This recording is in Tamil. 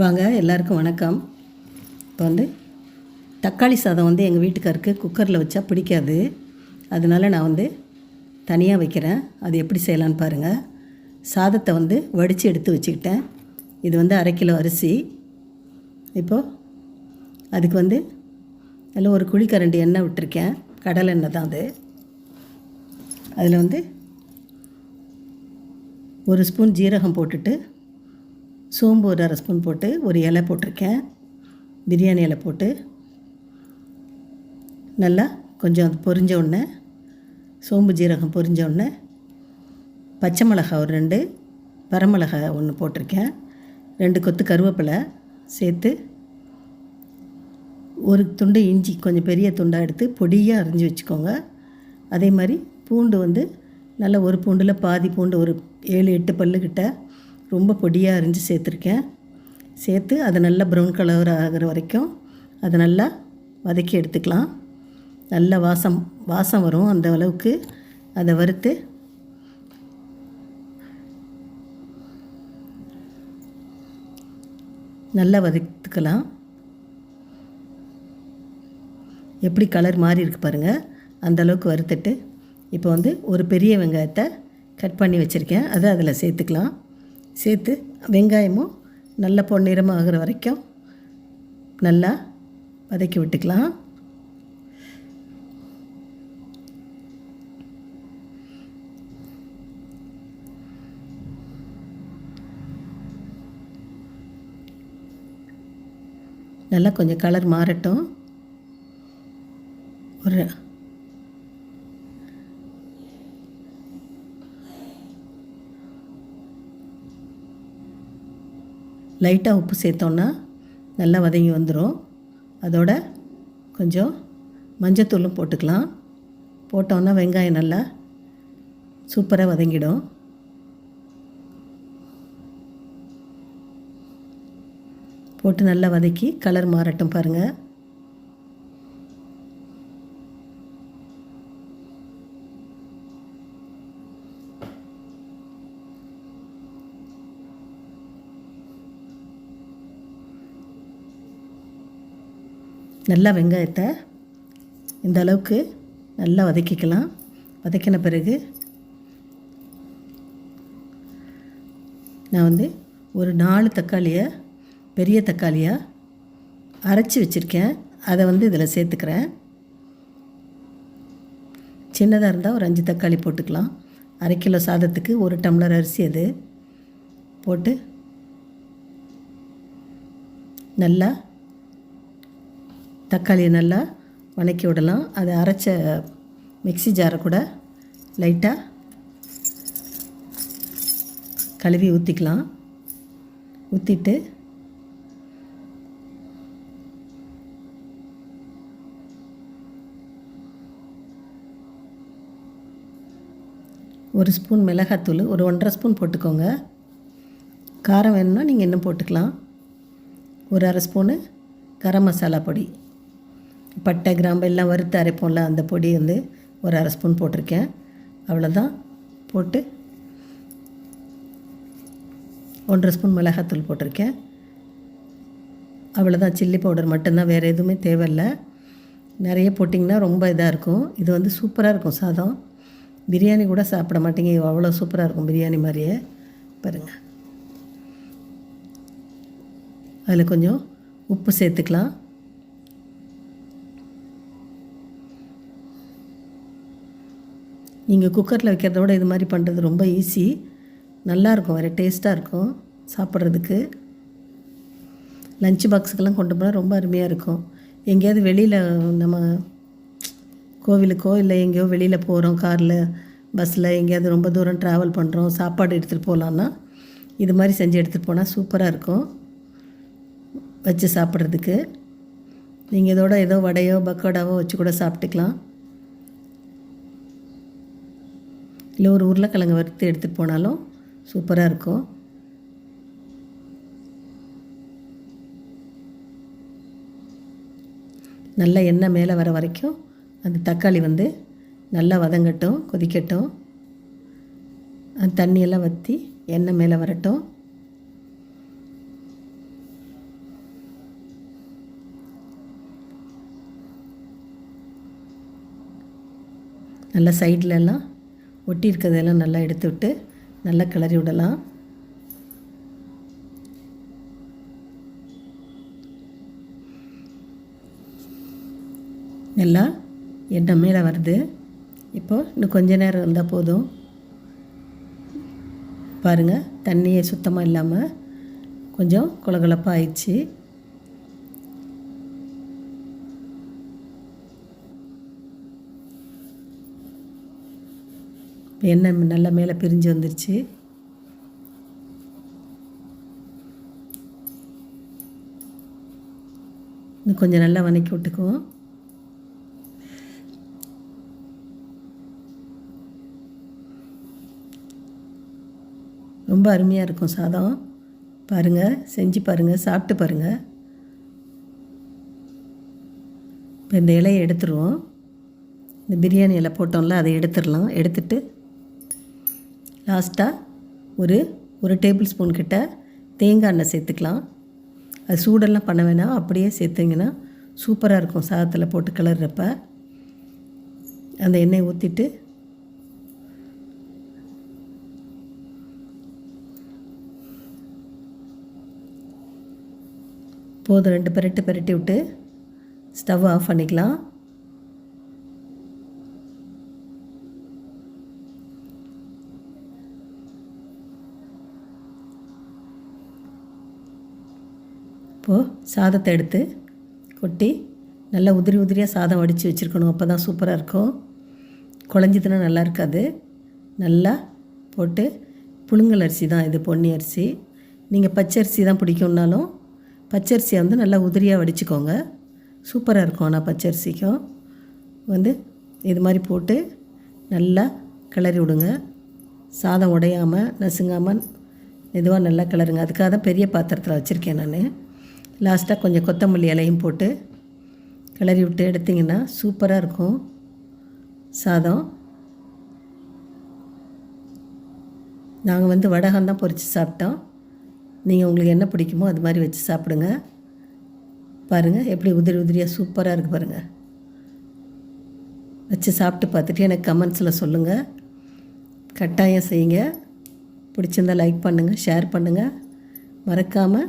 வாங்க எல்லாருக்கும் வணக்கம். இப்போ வந்து தக்காளி சாதம் வந்து எங்கள் வீட்டுக்காருக்கு குக்கரில் வச்சா பிடிக்காது. அதனால நான் வந்து தனியாக வைக்கிறேன். அது எப்படி செய்யலான்னு பாருங்கள் சாதத்தை வந்து வடித்து எடுத்து வச்சுக்கிட்டேன். இது வந்து அரை கிலோ அரிசி. இப்போது அதுக்கு வந்து அதில் ஒரு குழிக்கரண்டி எண்ணெய் விட்டுருக்கேன். கடலை எண்ணெய் தான் அது. அதில் வந்து ஒரு ஸ்பூன் ஜீரகம் போட்டுட்டு சோம்பு ஒரு அரை ஸ்பூன் போட்டு ஒரு இலை போட்டிருக்கேன். பிரியாணி இலை போட்டு. நல்லா கொஞ்சம் அது பொரிஞ்ச உடனே சோம்பு ஜீரகம் பொரிஞ்ச உடனே பச்சை மிளகாய் ஒரு ரெண்டு வரமிளகாய் ஒன்று போட்டிருக்கேன். ரெண்டு கொத்து கருவேப்பிலை சேர்த்து ஒரு துண்டு இஞ்சி கொஞ்சம் பெரிய துண்டாக எடுத்து பொடியாக அரிஞ்சு வச்சுக்கோங்க. அதே மாதிரி பூண்டு வந்து நல்லா ஒரு பூண்டில் பாதி பூண்டு ஒரு ஏழு எட்டு பல்லுக்கிட்ட ரொம்ப பொடியாக அரிஞ்சு சேர்த்துருக்கேன். சேர்த்து அதை நல்லா ப்ரௌன் கலர் ஆகிற வரைக்கும் அதை நல்லா வதக்கி எடுத்துக்கலாம். நல்ல வாசம் வாசம் வரும் அந்த அளவுக்கு. அதை வறுத்து நல்லா வதக்கிக்கலாம். எப்படி கலர் மாறி இருக்கு பாருங்கள் அந்த அளவுக்கு வறுத்துட்டு இப்போ வந்து ஒரு பெரிய வெங்காயத்தை கட் பண்ணி வச்சுருக்கேன். அதை அதில் சேர்த்துக்கலாம். சேர்த்து வெங்காயமும் நல்ல பொன்னிறமாக ஆகிற வரைக்கும் நல்லா வதக்கி விட்டுக்கலாம். நல்லா கொஞ்சம் கலர் மாறட்டும் ஒரு லைட்டாக உப்பு சேர்த்தோன்னா நல்லா வதங்கி வந்துடும் அதோட கொஞ்சம் மஞ்சத்தூளும் போட்டுக்கலாம். போட்டோன்னா வெங்காயம் நல்லா சூப்பராக வதங்கிடும். போட்டு நல்லா வதக்கி கலர் மாறட்டும் பாருங்கள் நல்லா வெங்காயத்தை இந்த அளவுக்கு நல்லா வதக்கிக்கலாம். வதக்கின பிறகு நான் வந்து ஒரு நாலு தக்காளியை பெரிய தக்காளியாக அரைச்சி வச்சுருக்கேன். அதை வந்து இதில் சேர்த்துக்கிறேன். சின்னதாக இருந்தால் ஒரு அஞ்சு தக்காளி போட்டுக்கலாம். அரை கிலோ சாதத்துக்கு ஒரு டம்ளர் அரிசி அது போட்டு நல்லா தக்காளியை நல்லா வணக்கி விடலாம். அதை அரைச்ச மிக்ஸி ஜாரை கூட லைட்டாக கழுவி ஊற்றிக்கலாம் ஊற்றிட்டு ஒரு ஸ்பூன் மிளகாத்தூள் ஒரு ஒன்றரை ஸ்பூன் போட்டுக்கோங்க. காரம் வேணும்னா நீங்கள் இன்னும் போட்டுக்கலாம். ஒரு அரை ஸ்பூனு கரம் மசாலா பொடி. பட்டை கிராம்பு எல்லாம் வறுத்து அரைப்போம்ல அந்த பொடி வந்து ஒரு அரை ஸ்பூன் போட்டிருக்கேன். அவ்வளோதான் போட்டு ஒன்றரை ஸ்பூன் மிளகாத்தூள் போட்டிருக்கேன். அவ்வளோதான் சில்லி பவுடர் மட்டும்தான். வேறு எதுவுமே தேவையில்லை. நிறைய போட்டிங்கன்னா ரொம்ப இதாக இருக்கும். இது வந்து சூப்பராக இருக்கும் சாதம். பிரியாணி கூட சாப்பிட மாட்டீங்க. அவ்வளோ சூப்பராக இருக்கும் பிரியாணி மாதிரியே. பாருங்கள் அதில் கொஞ்சம் உப்பு சேர்த்துக்கலாம். நீங்கள் குக்கரில் வைக்கிறத விட இது மாதிரி பண்ணுறது ரொம்ப ஈஸி நல்லாயிருக்கும் வேறு டேஸ்ட்டாக இருக்கும் சாப்பிட்றதுக்கு. லஞ்ச் பாக்ஸுக்கெல்லாம் கொண்டு போனால் ரொம்ப அருமையாக இருக்கும். எங்கேயாவது வெளியில் நம்ம கோவிலுக்கோ இல்லை எங்கேயோ வெளியில் போகிறோம் காரில் பஸ்ஸில் எங்கேயாவது ரொம்ப தூரம் ட்ராவல் பண்ணுறோம் சாப்பாடு எடுத்துகிட்டு போகலான்னா இது மாதிரி செஞ்சு எடுத்துகிட்டு போனால் சூப்பராக இருக்கும். வச்சு சாப்பிட்றதுக்கு. நீங்கள் இதோட ஏதோ வடையோ பக்கோடாவோ வச்சு கூட சாப்பிட்டுக்கலாம். இல்லை ஒரு உருளைக்கிழங்கு வறுத்து எடுத்துகிட்டு போனாலும் சூப்பராக இருக்கும். நல்லா எண்ணெய் மேலே வர வரைக்கும் அந்த தக்காளி வந்து நல்லா வதங்கட்டும் கொதிக்கட்டும். அந்த தண்ணியெல்லாம் வற்றி எண்ணெய் மேலே வரட்டும். நல்லா சைட்லலாம் ஒட்டி இருக்கிறதெல்லாம் நல்லா எடுத்து விட்டு நல்லா கிளறி விடலாம். நல்லா எண்ணெய் மேலே வருது. இப்போ இன்னும் கொஞ்ச நேரம் இருந்தால் போதும். பாருங்கள் தண்ணியை சுத்தமாக இல்லாமல் கொஞ்சம் குளகுளப்பாக ஆயிடுச்சு எண்ணெய் நல்லா மேலே பிரிஞ்சு வந்துருச்சு. இன்னும் கொஞ்சம் நல்லா வதக்கி விட்டுக்குவோம். ரொம்ப அருமையாக இருக்கும் சாதம். பாருங்கள் செஞ்சு பாருங்கள் சாப்பிட்டு பாருங்கள் இப்போ இந்த இலையை எடுத்துருவோம். இந்த பிரியாணி இலை போட்டோம்ல அதை எடுத்துடலாம். எடுத்துட்டு லாஸ்ட்டாக ஒரு ஒரு டேபிள் ஸ்பூன் கிட்ட தேங்காய் எண்ணெய் சேர்த்துக்கலாம். அது சூடெல்லாம் பண்ண வேணாம். அப்படியே சேர்த்திங்கன்னா சூப்பராக இருக்கும். சாதத்தில் போட்டு கிளறப்ப அந்த எண்ணெயை ஊற்றிட்டு போதும். ரெண்டு பெரட்டு பெரட்டி விட்டு ஸ்டவ் ஆஃப் பண்ணிக்கலாம். இப்போது சாதத்தை எடுத்து கொட்டி நல்லா உதிரி உதிரியாக சாதம் வடித்து வச்சுருக்கணும். அப்போ தான் சூப்பராக இருக்கும். குழஞ்சிதுன்னா நல்லா இருக்காது. நல்லா போட்டு புழுங்கல் அரிசி தான் இது பொன்னி அரிசி. நீங்கள் பச்சரிசி தான் பிடிக்கும்னாலும் பச்சரிசியை வந்து நல்லா உதிரியாக வடிச்சுக்கோங்க. சூப்பராக இருக்கும் ஆனால் பச்சரிசிக்கும் வந்து இது மாதிரி போட்டு நல்லா கிளறி விடுங்க. சாதம் உடையாமல் நசுங்காமல் மெதுவாக நல்லா கிளறுங்க. அதுக்காக தான் பெரிய பாத்திரத்தில் வச்சுருக்கேன் நான். லாஸ்ட்டாக கொஞ்சம் கொத்தமல்லி இலையும் போட்டு கிளறி விட்டு எடுத்திங்கன்னா சூப்பராக இருக்கும். சாதம். நாங்கள் வந்து வடகம் தான் பொரித்து சாப்பிட்டோம். நீங்கள் உங்களுக்கு என்ன பிடிக்குமோ அது மாதிரி வச்சு சாப்பிடுங்க. பாருங்கள் எப்படி உதிரி உதிரியாக சூப்பராக இருக்குது பாருங்கள் வச்சு சாப்பிட்டு பார்த்துட்டு எனக்கு கமெண்ட்ஸில் சொல்லுங்கள் கட்டாயம் செய்யுங்க. பிடிச்சிருந்தால் லைக் பண்ணுங்கள் ஷேர் பண்ணுங்கள் மறக்காமல்